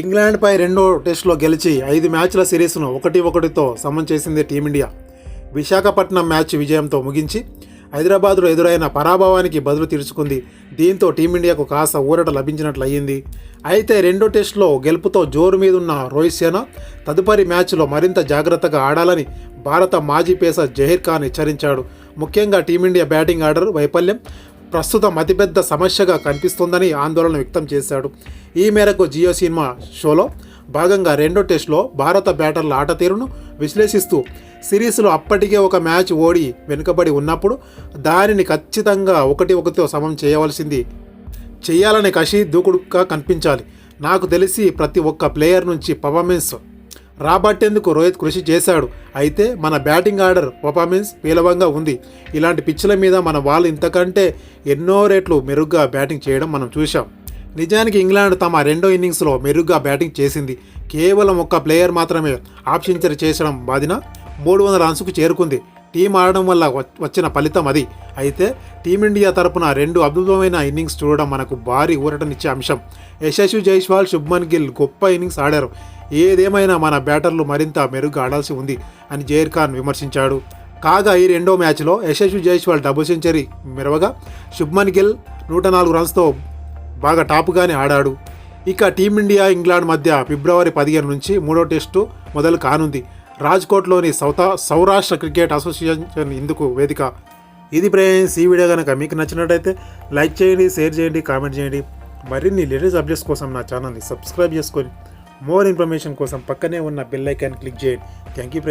ఇంగ్లాండ్పై రెండో టెస్టులో గెలిచి ఐదు మ్యాచ్ల సిరీస్ను ఒకటి ఒకటితో సమం చేసింది టీమిండియా. విశాఖపట్నం మ్యాచ్ విజయంతో ముగించి హైదరాబాద్లో ఎదురైన పరాభవానికి బదులు తీర్చుకుంది. దీంతో టీమిండియాకు కాస్త ఊరట లభించినట్లు అయ్యింది అయితే రెండో టెస్టులో గెలుపుతో జోరు మీదున్న రోహిత్ సేన తదుపరి మ్యాచ్లో మరింత జాగ్రత్తగా ఆడాలని భారత మాజీ పేసర్ జహీర్ ఖాన్ హెచ్చరించాడు. ముఖ్యంగా టీమిండియా బ్యాటింగ్ ఆర్డర్ వైఫల్యం ప్రస్తుతం అతిపెద్ద సమస్యగా కనిపిస్తోందని ఆందోళన వ్యక్తం చేశాడు. ఈ మేరకు జియో సినిమా షోలో భాగంగా రెండో టెస్టులో భారత బ్యాటర్ల ఆట తీరును విశ్లేషిస్తూ సిరీస్లో అప్పటికే ఒక మ్యాచ్ ఓడి వెనుకబడి ఉన్నప్పుడు దానిని ఖచ్చితంగా ఒకటి ఒకటితో సమం చేయవలసింది. చేయాలనే కషి దూకుడుగా కనిపించాలి. నాకు తెలిసి ప్రతి ఒక్క ప్లేయర్ నుంచి పర్ఫార్మెన్స్ రాబట్టేందుకు రోహిత్ కృషి చేశాడు. అయితే మన బ్యాటింగ్ ఆర్డర్ పర్ఫార్మెన్స్ పీలవంగా ఉంది. ఇలాంటి పిచ్చుల మీద మన వాళ్ళు ఇంతకంటే ఎన్నో రేట్లు మెరుగ్గా బ్యాటింగ్ చేయడం మనం చూశాం. నిజానికి ఇంగ్లాండ్ తమ రెండో ఇన్నింగ్స్లో మెరుగ్గా బ్యాటింగ్ చేసింది. కేవలం ఒక్క ప్లేయర్ మాత్రమే ఆప్షన్చర్ చేసడం బాధిన మూడు వందల రన్స్కు చేరుకుంది. టీం ఆడడం వల్ల వచ్చిన ఫలితం అది. అయితే టీమిండియా తరపున రెండు అద్భుతమైన ఇన్నింగ్స్ చూడడం మనకు భారీ ఊరటనిచ్చే అంశం. యశస్వి జైస్వాల్ శుభ్మన్ గిల్ గొప్ప ఇన్నింగ్స్ ఆడారు. ఏదేమైనా మన బ్యాటర్లు మరింత మెరుగ్గా ఆడాల్సి ఉంది అని జైర్ ఖాన్ విమర్శించాడు. కాగా ఈ రెండో మ్యాచ్లో యశస్వి జైస్వాల్ డబుల్ సెంచరీ మెరవగా శుభ్మన్ గిల్ నూట నాలుగు రన్స్తో బాగా టాప్గానే ఆడాడు. ఇక టీమిండియా ఇంగ్లాండ్ మధ్య ఫిబ్రవరి పదిహేను నుంచి మూడో టెస్టు మొదలు కానుంది. రాజ్కోట్లోని సౌతా సౌరాష్ట్ర క్రికెట్ అసోసియేషన్ ఇందుకు వేదిక. ఇది ఫ్రెండ్స్ ఈ వీడియో కనుక మీకు నచ్చినట్టయితే లైక్ చేయండి షేర్ చేయండి కామెంట్ చేయండి. మరిన్ని లేటెస్ట్ అప్డేట్స్ కోసం నా ఛానల్ని సబ్స్క్రైబ్ చేసుకొని మోర్ ఇన్ఫర్మేషన్ కోసం పక్కనే ఉన్న బెల్ ఐకాన్ క్లిక్ చేయండి. Thank you